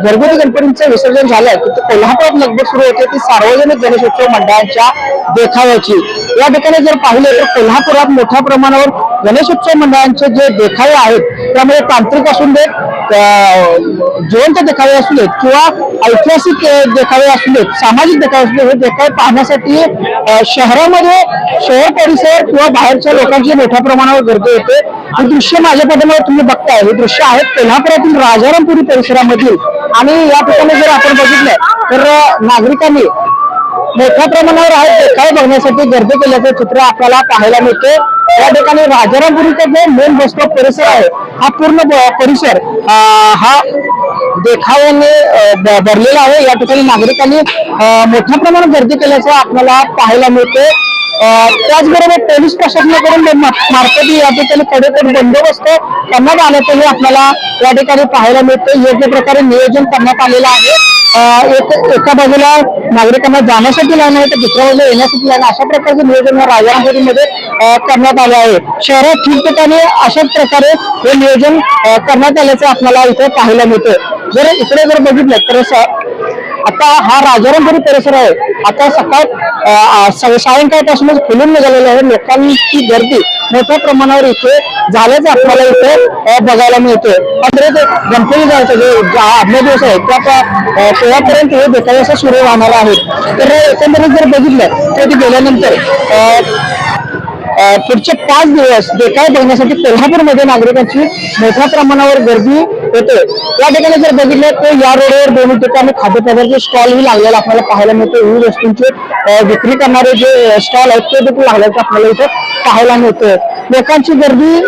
घरगुती गणपतींचं विसर्जन झालं की कोल्हापुरात लगबग सुरू होते. ती सार्वजनिक गणेशोत्सव मंडळांच्या देखाव्याची. या ठिकाणी जर पाहिले तर कोल्हापुरात मोठ्या प्रमाणावर गणेशोत्सव मंडळांचे जे देखावे आहेत त्यामध्ये तांत्रिक असून देत जिवंत देखावे असू देत किंवा ऐतिहासिक देखावे असू देत सामाजिक देखावे असू देत हे देखावे पाहण्यासाठी शहरामध्ये शहर परिसर किंवा बाहेरच्या लोकांची मोठ्या प्रमाणावर गर्दी होते हे दृश्य माझ्या पाठीमागे तुम्ही बघताय. हे दृश्य आहेत कोल्हापुरातील राजारामपुरी परिसरामधील आणि या ठिकाणी जर आपण बघितलं तर नागरिकांनी मोठ्या प्रमाणावर आहे काय बघण्यासाठी गर्दी केल्याचं चित्र आपल्याला पाहायला मिळते या ठिकाणी राजारामपुरीचा जो मेन बस स्टॉप परिसर आहे हा पूर्ण परिसर हा देखाव्याने भरलेला आहे. या ठिकाणी नागरिकांनी मोठ्या प्रमाणात गर्दी केल्याचं आपल्याला पाहायला मिळते त्याचबरोबर पोलीस प्रशासनाकडून मा- या ठिकाणी कडेकडे बंदोबस्त करण्यात आल्याचंही आपल्याला या ठिकाणी पाहायला मिळते योग्य प्रकारे नियोजन करण्यात आलेलं आहे. एक एका बाजूला नागरिकांना जाण्यासाठी लाईन आहे तर दुसऱ्या बाजूला येण्यासाठी लाईन अशा प्रकारचे नियोजन या राजारामपुरीमध्ये करण्यात आले आहे. शहरात ठिकठिकाणी अशाच प्रकारे हे नियोजन करण्यात आल्याचं आपल्याला इथे पाहायला मिळतं जर इकडे जर बघितलं तर आता हा राजारामपुरी परिसर आहे. आता सकाळ सायंकाळपासूनच खुलून निघालेलं आहे. लोकांची गर्दी मोठ्या प्रमाणावर इथे झाल्याचं आपल्याला इथे बघायला मिळते मात्र ते गणपती जायचं जे आदल्या दिवस आहे त्या तेव्हापर्यंत हे देखावे सुरू राहणार आहेत तर एकंदरीत जर बघितलं तर ते गेल्यानंतर अं, पुढचे पाच दिवस देखाव बघण्यासाठी कोल्हापूरमध्ये नागरिकांची मोठ्या प्रमाणावर गर्दी होते. या ठिकाणी जर बघितलं तर या रोडवर दोन्ही ठिकाणी खाद्यपदार्थ स्टॉलही लागलेला आपल्याला पाहायला मिळते. विविध वस्तूंचे विक्री करणारे जे स्टॉल आहेत ते देखील लागल्याचं आपल्याला इथे पाहायला मिळतं. लोकांची गर्दी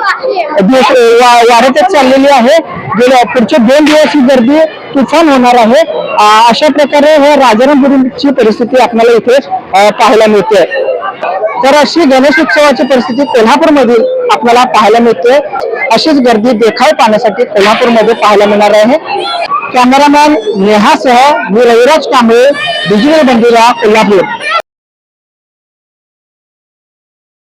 दिवस वाढतच चाललेली आहे. गेल्या पुढचे दोन दिवस ही गर्दी तुफान होणार आहे. अशा प्रकारे हे राजारामपुरीची परिस्थिती आपल्याला इथे पाहायला मिळते. तर अशी गणेश उत्सवाची परिस्थिती कोल्हापूरमधील आपल्याला पाहायला मिळते. अशीच गर्दी देखाव पाहण्यासाठी कोल्हापूरमध्ये पाहायला मिळणार आहे. कॅमेरामॅन नेहासह मी रविराज कांबळे डिजिटल बंदिरा कोल्हापूर.